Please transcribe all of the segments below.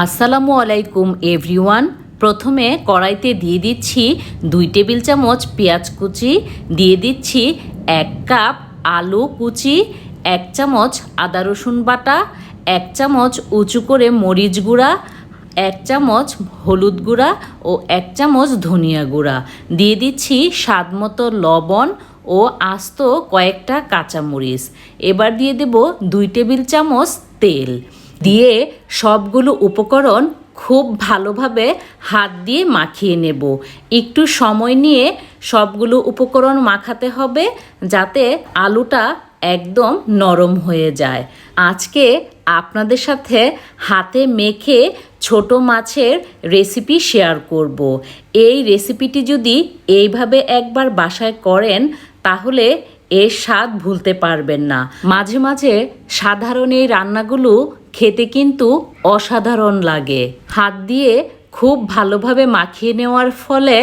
আসসালামু আলাইকুম, এভরিওয়ান। প্রথমে কড়াইতে দিয়ে দিচ্ছি দুই টেবিল চামচ পেঁয়াজ কুচি, দিয়ে দিচ্ছি এক কাপ আলু কুচি, এক চামচ আদা রসুন বাটা, এক চামচ উঁচু করে মরিচ গুঁড়া, এক চামচ হলুদ গুঁড়া ও এক চামচ ধনিয়া গুঁড়া। দিয়ে দিচ্ছি স্বাদ মতো লবণ ও আস্ত কয়েকটা কাঁচামরিচ। এবার দিয়ে দেব দুই টেবিল চামচ তেল। দিয়ে সবগুলো উপকরণ খুব ভালোভাবে হাত দিয়ে মাখিয়ে নেব। একটু সময় নিয়ে সবগুলো উপকরণ মাখাতে হবে যাতে আলুটা একদম নরম হয়ে যায়। আজকে আপনাদের সাথে হাতে মেখে ছোট মাছের রেসিপি শেয়ার করব। এই রেসিপিটি যদি এইভাবে একবার বাসায় করেন, তাহলে এর স্বাদ ভুলতে পারবেন না। মাঝে মাঝে সাধারণ এই রান্নাগুলো খেতে কিন্তু অসাধারণ লাগে। হাত দিয়ে খুব ভালোভাবে মাখিয়ে নেওয়ার ফলে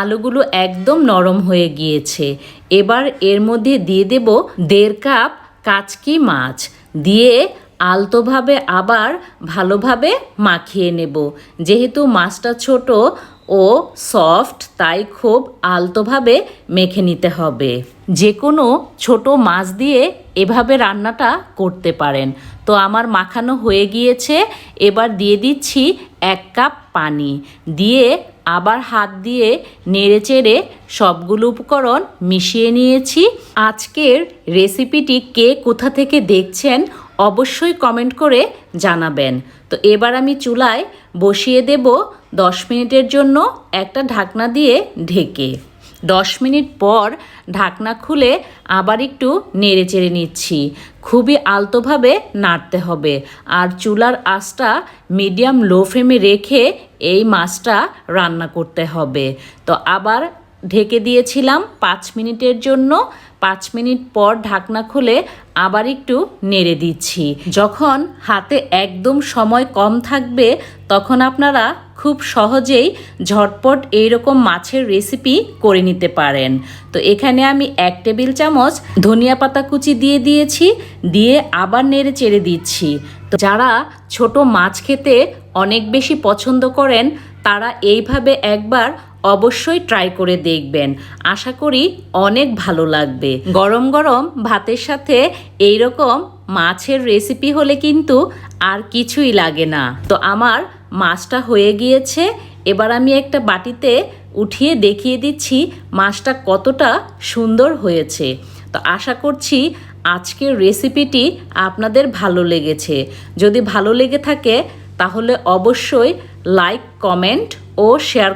আলুগুলো একদম নরম হয়ে গিয়েছে। এবার এর মধ্যে দিয়ে দেব দেড় কাপ কাচকি মাছ। দিয়ে আলতোভাবে আবার ভালোভাবে মাখিয়ে নেব। যেহেতু মাছটা ছোট ও সফট, তাই খুব আলতোভাবে মেখে নিতে হবে। যে কোনো ছোট মাছ দিয়ে এভাবে রান্নাটা করতে পারেন। তো আমার মাখানো হয়ে গিয়েছে, এবার দিয়ে দিচ্ছি এক কাপ পানি। দিয়ে আবার হাত দিয়ে নেড়ে চেড়ে সবগুলো উপকরণ মিশিয়ে নিয়েছি। আজকের রেসিপিটি কে কোথা থেকে দেখছেন অবশ্যই কমেন্ট করে জানাবেন। তো এবার আমি চুলায় বসিয়ে দেব দশ মিনিটের জন্য একটা ঢাকনা দিয়ে ঢেকে। দশ মিনিট পর ঢাকনা খুলে আবার একটু নেড়ে চেড়ে নিচ্ছি। খুবই আলতোভাবে নাড়তে হবে। আর চুলার আঁচটা মিডিয়াম লো ফ্লেমে রেখে এই মাছটা রান্না করতে হবে। তো আবার ঢেকে দিয়েছিলাম পাঁচ মিনিটের জন্য। পাঁচ মিনিট পর ঢাকনা খুলে আবার একটু নেড়ে দিচ্ছি। যখন হাতে একদম সময় কম থাকবে, তখন আপনারা খুব সহজেই ঝটপট এইরকম মাছের রেসিপি করে নিতে পারেন। তো এখানে আমি এক টেবিল চামচ ধনিয়া পাতা কুচি দিয়ে দিয়েছি, দিয়ে আবার নেড়ে চেড়ে দিচ্ছি। তো যারা ছোট মাছ খেতে অনেক বেশি পছন্দ করেন, তারা এইভাবে একবার অবশ্যই ট্রাই করে দেখবেন। আশা করি অনেক ভালো লাগবে। গরম গরম ভাতের সাথে এই রকম মাছের রেসিপি হলে কিন্তু আর কিছুই লাগে না। তো আমার মাছটা হয়ে গিয়েছে। এবার আমি একটা বাটিতে উঠিয়ে দেখিয়ে দিচ্ছি মাছটা কতটা সুন্দর হয়েছে। তো আশা করছি আজকের রেসিপিটি আপনাদের ভালো লেগেছে। যদি ভালো লেগে থাকে তাহলে অবশ্যই লাইক কমেন্ট ও শেয়ার